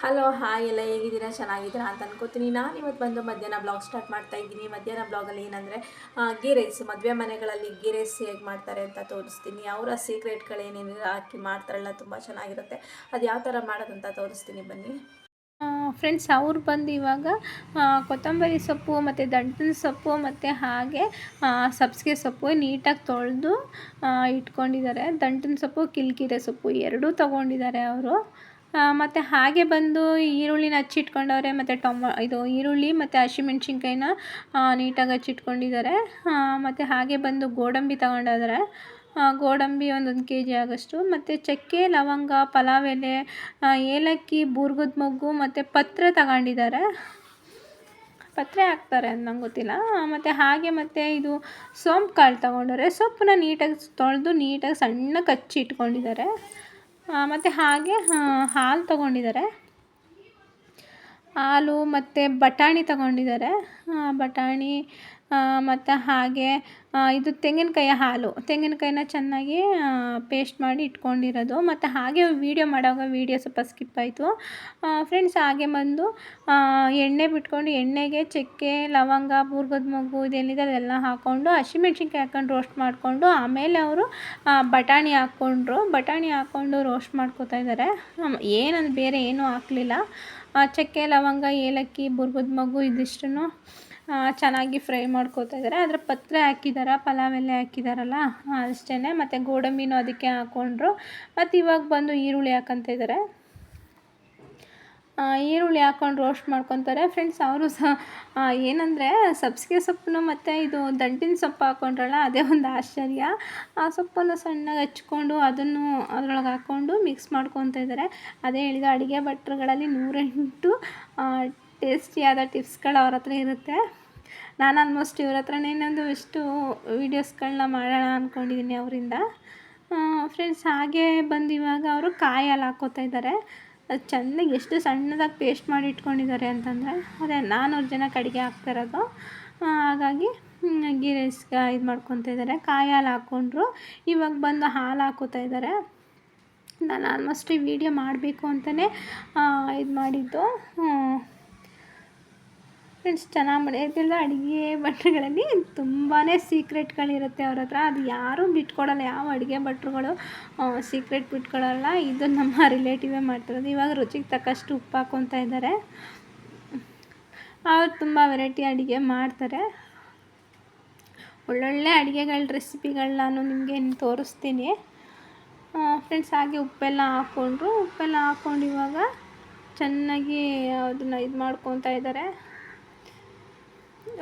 Hello, hi ಎಲ್ಲ ಹೇಗಿದ್ದೀರಾ? ಚೆನ್ನಾಗಿದ್ದೀರಾ ಅಂತ ಅನ್ಕೋತೀನಿ. ನಾನು ಇವತ್ತು ಬಂದು ಮಧ್ಯಾಹ್ನ ಬ್ಲಾಗ್ ಸ್ಟಾರ್ಟ್ ಮಾಡ್ತಾ ಇದ್ದೀನಿ. ಮಧ್ಯಾಹ್ನ ಬ್ಲಾಗಲ್ಲಿ ಏನಂದರೆ ಗೀ ರೈಸ್, ಮದುವೆ ಮನೆಗಳಲ್ಲಿ ಗೀ ರೈಸ್ ಹೇಗೆ ಮಾಡ್ತಾರೆ ಅಂತ ತೋರಿಸ್ತೀನಿ. ಅವರ ಸೀಕ್ರೆಟ್ಗಳೇನೇನು ಹಾಕಿ ಮಾಡ್ತಾರಲ್ಲ, ತುಂಬ ಚೆನ್ನಾಗಿರುತ್ತೆ. ಅದು ಯಾವ ಥರ ಮಾಡೋದಂತ ತೋರಿಸ್ತೀನಿ ಬನ್ನಿ. ಫ್ರೆಂಡ್ಸ್ ಅವ್ರು ಬಂದು ಇವಾಗ ಕೊತ್ತಂಬರಿ ಸೊಪ್ಪು ಮತ್ತು ದಂಟಿನ ಸೊಪ್ಪು ಮತ್ತು ಹಾಗೆ ಸಬ್ಸಿಗೆ ಸೊಪ್ಪು ನೀಟಾಗಿ ತೊಳೆದು ಇಟ್ಕೊಂಡಿದ್ದಾರೆ. ದಂಟಿನ ಸೊಪ್ಪು, ಕಿಲ್ಕಿರೆ ಸೊಪ್ಪು, ಎರಡೂ ತೊಗೊಂಡಿದ್ದಾರೆ ಅವರು. ಮತ್ತು ಹಾಗೆ ಬಂದು ಈರುಳ್ಳಿನ ಹಚ್ಚಿಟ್ಕೊಂಡವ್ರೆ ಮತ್ತು ಟೊಮೊ ಇದು ಈರುಳ್ಳಿ ಮತ್ತು ಹಸಿಮೆಣ್ಸಿನ್ಕಾಯಿನ ನೀಟಾಗಿ ಹಚ್ಚಿಟ್ಕೊಂಡಿದ್ದಾರೆ ಮತ್ತು ಹಾಗೆ ಬಂದು ಗೋಡಂಬಿ ತಗೊಂಡಿದ್ದಾರೆ ಆ, ಗೋಡಂಬಿ ಒಂದೊಂದು ಕೆ ಜಿ ಆಗೋಷ್ಟು. ಮತ್ತು ಚಕ್ಕೆ ಲವಂಗ ಪಲಾವ್ ಎಲೆ ಏಲಕ್ಕಿ ಬೂರ್ಗದ ಮೊಗ್ಗು ಮತ್ತು ಪತ್ರೆ ತಗೊಂಡಿದ್ದಾರೆ ಪತ್ರೆ ಹಾಕ್ತಾರೆ ಅಂತ ನಂಗೆ ಗೊತ್ತಿಲ್ಲ. ಮತ್ತು ಹಾಗೆ ಮತ್ತು ಇದು ಸೋಂಪು ಕಾಳು ತಗೊಂಡವ್ರೆ ಸೊಪ್ಪನ್ನ ನೀಟಾಗಿ ತೊಳೆದು ನೀಟಾಗಿ ಸಣ್ಣಗೆ ಹಚ್ಚಿ ಇಟ್ಕೊಂಡಿದ್ದಾರೆ ಮತ್ತು ಹಾಗೆ ಹಾಲು ತಗೊಂಡಿದ್ದಾರೆ. ಹಾಲು ಮತ್ತು ಬಟಾಣಿ ತಗೊಂಡಿದ್ದಾರೆ. ಬಟಾಣಿ ಮತ್ತು ಹಾಗೆ ಇದು ತೆಂಗಿನಕಾಯಿಯ ಹಾಲು. ತೆಂಗಿನಕಾಯಿನ ಚೆನ್ನಾಗಿ ಪೇಸ್ಟ್ ಮಾಡಿ ಇಟ್ಕೊಂಡಿರೋದು. ಮತ್ತು ಹಾಗೆ ವೀಡಿಯೋ ಮಾಡುವಾಗ ವೀಡಿಯೋ ಸ್ವಲ್ಪ ಸ್ಕಿಪ್ ಆಯಿತು. ಫ್ರೆಂಡ್ಸ್ ಹಾಗೆ ಬಂದು ಎಣ್ಣೆ ಬಿಟ್ಕೊಂಡು ಎಣ್ಣೆಗೆ ಚಕ್ಕೆ, ಲವಂಗ, ಬೂರ್ಗದ ಮಗು ಇದೆಲ್ಲಿದೆ ಅದೆಲ್ಲ ಹಾಕ್ಕೊಂಡು ಹಸಿಮೆಣ್ಸಿನ್ಕಾಯಿ ಹಾಕ್ಕೊಂಡು ರೋಸ್ಟ್ ಮಾಡಿಕೊಂಡು, ಆಮೇಲೆ ಅವರು ಬಟಾಣಿ ಹಾಕ್ಕೊಂಡ್ರು. ಬಟಾಣಿ ಹಾಕ್ಕೊಂಡು ರೋಸ್ಟ್ ಮಾಡ್ಕೊತಾ ಇದ್ದಾರೆ. ಏನಂದು ಬೇರೆ ಏನೂ ಹಾಕಲಿಲ್ಲ. ಚಕ್ಕೆ, ಲವಂಗ, ಏಲಕ್ಕಿ, ಬುರ್ಗದ ಮಗು ಇದಿಷ್ಟನ್ನು ಚೆನ್ನಾಗಿ ಫ್ರೈ ಮಾಡ್ಕೋತಾ ಇದ್ದಾರೆ. ಅದರ ಪತ್ರೆ ಹಾಕಿದಾರ, ಪಲಾವ್ ಎಲೆ ಹಾಕಿದಾರಲ್ಲ ಅಷ್ಟೇ ಮತ್ತು ಗೋಡಂಬಿನೂ ಅದಕ್ಕೆ ಹಾಕ್ಕೊಂಡ್ರು ಮತ್ತು ಇವಾಗ ಬಂದು ಈರುಳ್ಳಿ ಹಾಕಂತ ಇದ್ದಾರೆ ಈರುಳ್ಳಿ ಹಾಕ್ಕೊಂಡು ರೋಸ್ಟ್ ಮಾಡ್ಕೊತಾರೆ. ಫ್ರೆಂಡ್ಸ್ ಅವರು ಸಹ ಏನಂದರೆ ಸಬ್ಸಿಗೆ ಸೊಪ್ಪನ್ನು ಮತ್ತು ಇದು ದಂಟಿನ ಸೊಪ್ಪು ಹಾಕ್ಕೊಂಡ್ರಲ್ಲ ಅದೇ ಒಂದು ಆಶ್ಚರ್ಯ. ಆ ಸೊಪ್ಪನ್ನು ಸಣ್ಣಗೆ ಹಚ್ಕೊಂಡು ಅದನ್ನು ಅದರೊಳಗೆ ಹಾಕ್ಕೊಂಡು ಮಿಕ್ಸ್ ಮಾಡ್ಕೊತ ಇದ್ದಾರೆ ಅದೇ ಹೇಳಿದ ಅಡುಗೆ ಭಟ್ರುಗಳಲ್ಲಿ ನೂರೆಂಟು ಟೇಸ್ಟಿಯಾದ ಟಿಪ್ಸ್ಗಳು ಅವ್ರ ಹತ್ರ ಇರುತ್ತೆ. ನಾನು ಆಲ್ಮೋಸ್ಟ್ ಇವ್ರ ಹತ್ರ ಇನ್ನೊಂದು ಇಷ್ಟು ವೀಡಿಯೋಸ್ಗಳನ್ನ ಮಾಡೋಣ ಅಂದ್ಕೊಂಡಿದ್ದೀನಿ ಅವರಿಂದ. ಫ್ರೆಂಡ್ಸ್ ಹಾಗೆ ಬಂದು ಇವಾಗ ಅವರು ಕಾಯಲ್ಲಿ ಹಾಕೋತಾ ಇದ್ದಾರೆ ಅದು ಚೆನ್ನಾಗಿ ಎಷ್ಟು ಸಣ್ಣದಾಗಿ ಪೇಸ್ಟ್ ಮಾಡಿ ಇಟ್ಕೊಂಡಿದ್ದಾರೆ ಅಂತಂದರೆ ಅದೇ ನಾನ್ನೂರು ಜನಕ್ಕೆ ಅಡುಗೆ ಹಾಕ್ತಾ ಇರೋದು. ಹಾಗಾಗಿ ಗೀ ಇದು ಮಾಡ್ಕೊತಾ ಇದ್ದಾರೆ ಕಾಯಿ ಹಾಲು ಹಾಕ್ಕೊಂಡ್ರು ಇವಾಗ ಬಂದು ಹಾಲು ಹಾಕೋತಾ ಇದ್ದಾರೆ ನಾನು ಆಲ್ಮೋಸ್ಟ್ ಈ ವಿಡಿಯೋ ಮಾಡಬೇಕು ಅಂತಲೇ ಇದು ಮಾಡಿದ್ದು. ಫ್ರೆಂಡ್ಸ್ ಚೆನ್ನಾಗಿ ಮಾಡಿ ಯಾಕೆಂದರೆ ಅಡುಗೆ ಭಟ್ರುಗಳಲ್ಲಿ ತುಂಬಾ ಸೀಕ್ರೆಟ್ಗಳಿರುತ್ತೆ ಅವ್ರ ಹತ್ರ. ಅದು ಯಾರೂ ಬಿಟ್ಕೊಡಲ್ಲ, ಯಾವ ಅಡುಗೆ ಭಟ್ರುಗಳು ಸೀಕ್ರೆಟ್ ಬಿಟ್ಕೊಡಲ್ಲ. ಇದು ನಮ್ಮ ರಿಲೇಟಿವೇ ಮಾಡ್ತಿರೋದು. ಇವಾಗ ರುಚಿಗೆ ತಕ್ಕಷ್ಟು ಉಪ್ಪು ಹಾಕ್ಕೊತಾ ಇದ್ದಾರೆ. ಅವ್ರು ತುಂಬ ವೆರೈಟಿ ಅಡುಗೆ ಮಾಡ್ತಾರೆ. ಒಳ್ಳೊಳ್ಳೆ ಅಡುಗೆಗಳ ರೆಸಿಪಿಗಳನ್ನ ನಾನು ನಿಮಗೆ ತೋರಿಸ್ತೀನಿ. ಫ್ರೆಂಡ್ಸ್ ಹಾಗೆ ಉಪ್ಪೆಲ್ಲ ಹಾಕ್ಕೊಂಡ್ರು ಉಪ್ಪೆಲ್ಲ ಹಾಕ್ಕೊಂಡು ಇವಾಗ ಚೆನ್ನಾಗಿ ಅದನ್ನು ಇದು ಮಾಡ್ಕೊತಾ ಇದ್ದಾರೆ.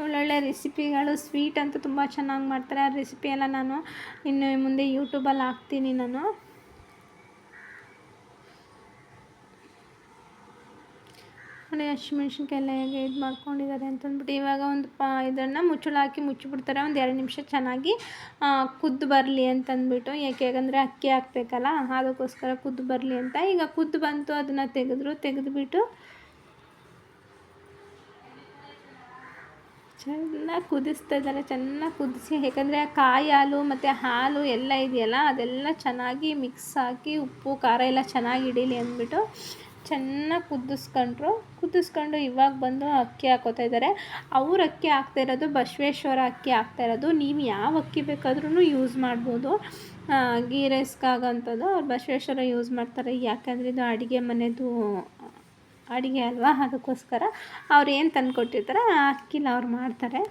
ಒಳ್ಳೊಳ್ಳೆ ರೆಸಿಪಿಗಳು ಸ್ವೀಟ್ ಅಂತೂ ತುಂಬ ಚೆನ್ನಾಗಿ ಮಾಡ್ತಾರೆ. ಆ ರೆಸಿಪಿ ಎಲ್ಲ ನಾನು ಇನ್ನು ಮುಂದೆ ಯೂಟ್ಯೂಬಲ್ಲಿ ಹಾಕ್ತೀನಿ ನಾನು. ನೋಡಿ ಹಸಿಮೆಣ್ಸಿನ್ಕಾಯಿ ಎಲ್ಲ ಹೇಗೆ ಇದು ಮಾಡ್ಕೊಂಡಿದ್ದಾರೆ ಅಂತಂದ್ಬಿಟ್ಟು ಇವಾಗ ಒಂದು ಪಾ ಇದನ್ನು ಮುಚ್ಚಳ ಹಾಕಿ ಮುಚ್ಚಿಬಿಡ್ತಾರೆ. ಒಂದು ಎರಡು ನಿಮಿಷ ಚೆನ್ನಾಗಿ ಕುದ್ದು ಬರಲಿ ಅಂತಂದ್ಬಿಟ್ಟು. ಯಾಕೆ ಯಾಕಂದರೆ ಅಕ್ಕಿ ಹಾಕ್ಬೇಕಲ್ಲ, ಅದಕ್ಕೋಸ್ಕರ ಕುದ್ದು ಬರಲಿ ಅಂತ. ಈಗ ಕುದ್ದು ಬಂತು, ಅದನ್ನು ತೆಗೆದ್ರು. ತೆಗೆದುಬಿಟ್ಟು ಚೆನ್ನಾಗಿ ಕುದಿಸ್ತಾ ಇದ್ದಾರೆ, ಚೆನ್ನಾಗಿ ಕುದಿಸಿ. ಯಾಕಂದರೆ ಕಾಯಿ ಹಾಲು ಮತ್ತು ಹಾಲು ಎಲ್ಲ ಇದೆಯಲ್ಲ, ಅದೆಲ್ಲ ಚೆನ್ನಾಗಿ ಮಿಕ್ಸ್ ಹಾಕಿ ಉಪ್ಪು, ಖಾರ ಎಲ್ಲ ಚೆನ್ನಾಗಿ ಹಿಡೀಲಿ ಅಂದ್ಬಿಟ್ಟು ಚೆನ್ನಾಗಿ ಕುದಿಸ್ಕೊಂಡ್ರು. ಕುದಿಸ್ಕೊಂಡು ಇವಾಗ ಬಂದು ಅಕ್ಕಿ ಹಾಕೋತಾ ಇದ್ದಾರೆ. ಅವ್ರ ಅಕ್ಕಿ ಹಾಕ್ತಾ ಇರೋದು ಬಸವೇಶ್ವರ ಅಕ್ಕಿ ಹಾಕ್ತಾ ಇರೋದು. ನೀವು ಯಾವ ಅಕ್ಕಿ ಬೇಕಾದ್ರೂ ಯೂಸ್ ಮಾಡ್ಬೋದು. ಗೀ ರೈಸ್ಗಾಗಂಥದ್ದು ಅವ್ರು ಬಸವೇಶ್ವರ ಯೂಸ್ ಮಾಡ್ತಾರೆ. ಯಾಕಂದರೆ ಇದು ಅಡುಗೆ ಮನೆದು ಅಡುಗೆ ಅಲ್ವಾ? ಅದಕ್ಕೋಸ್ಕರ ಅವ್ರು ಏನು ತಂದು ಕೊಟ್ಟಿರ್ತಾರೆ ಆ ಅಕ್ಕಿನ ಅವ್ರು ಮಾಡ್ತಾರೆ.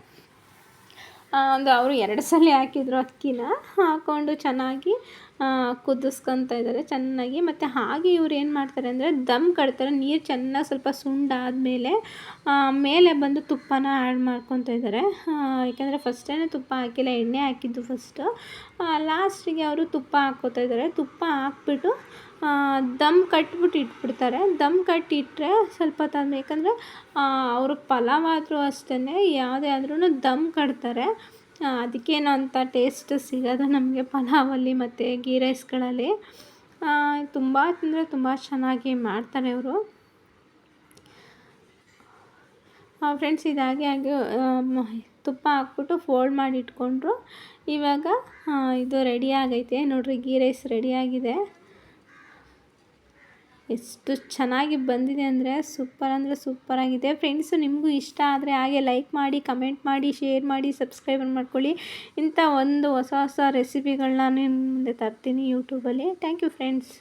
ಒಂದು ಅವರು ಎರಡು ಸಲ ಹಾಕಿದ್ರು ಅಕ್ಕಿನ ಹಾಕ್ಕೊಂಡು ಚೆನ್ನಾಗಿ ಕುದಿಸ್ಕೊತ ಇದ್ದಾರೆ ಚೆನ್ನಾಗಿ. ಮತ್ತು ಹಾಗೆ ಇವ್ರು ಏನು ಮಾಡ್ತಾರೆ ಅಂದರೆ ದಮ್ ಕಟ್ತಾರೆ, ನೀರು ಚೆನ್ನಾಗಿ ಸ್ವಲ್ಪ ಸುಂಡಾದಮೇಲೆ ಮೇಲೆ ಬಂದು ತುಪ್ಪನ ಆ್ಯಡ್ ಮಾಡ್ಕೊತಾ ಇದ್ದಾರೆ. ಯಾಕೆಂದರೆ ಫಸ್ಟೇ ತುಪ್ಪ ಹಾಕಿಲ್ಲ, ಎಣ್ಣೆ ಹಾಕಿದ್ದು ಫಸ್ಟು ಲಾಸ್ಟಿಗೆ ಅವರು ತುಪ್ಪ ಹಾಕ್ಕೋತಾ ಇದ್ದಾರೆ. ತುಪ್ಪ ಹಾಕ್ಬಿಟ್ಟು ದಮ್ ಕಟ್ಬಿಟ್ಟು ಇಟ್ಬಿಡ್ತಾರೆ. ದಮ್ ಕಟ್ಟಿ ಇಟ್ಟರೆ ಸ್ವಲ್ಪ ಹೊತ್ತಾದ್ಮೇಲೆ ಯಾಕಂದರೆ ಅವರು ಪಲಾವ್ ಆದರೂ ಅಷ್ಟೇ ಯಾವುದೇ ಆದ್ರೂ ದಮ್ ಕಟ್ತಾರೆ. ಅದಕ್ಕೇನೋ ಅಂಥ ಟೇಸ್ಟ್ ಸಿಗೋದು ನಮಗೆ ಪಲಾವಲ್ಲಿ ಮತ್ತು ಗೀ ರೈಸ್ಗಳಲ್ಲಿ ತುಂಬ ಅಂದರೆ ತುಂಬ ಚೆನ್ನಾಗಿ ಮಾಡ್ತಾರೆ ಅವರು ಫ್ರೆಂಡ್ಸ್ ಇದಾಗಿ ಹಾಗೆ ತುಪ್ಪ ಹಾಕ್ಬಿಟ್ಟು ಫೋಲ್ಡ್ ಮಾಡಿ ಇಟ್ಕೊಂಡ್ರು. ಇವಾಗ ಇದು ರೆಡಿ ಆಗೈತೆ. ನೋಡ್ರಿ ಗೀ ರೈಸ್ ರೆಡಿಯಾಗಿದೆ ಎಷ್ಟು ಚೆನ್ನಾಗಿ ಬಂದಿದೆ ಅಂದರೆ ಸೂಪರ್ ಅಂದರೆ ಸೂಪರಾಗಿದೆ ಫ್ರೆಂಡ್ಸು, ನಿಮಗೂ ಇಷ್ಟ ಆದರೆ ಹಾಗೆ ಲೈಕ್ ಮಾಡಿ, ಕಮೆಂಟ್ ಮಾಡಿ, ಶೇರ್ ಮಾಡಿ ಸಬ್ಸ್ಕ್ರೈಬ್ ಮಾಡ್ಕೊಳ್ಳಿ. ಇಂಥ ಒಂದು ಹೊಸ ಹೊಸ ರೆಸಿಪಿಗಳನ್ನ ನಿಮ್ಮ ಮುಂದೆ ತರ್ತೀನಿ ಯೂಟ್ಯೂಬಲ್ಲಿ. Thank you friends.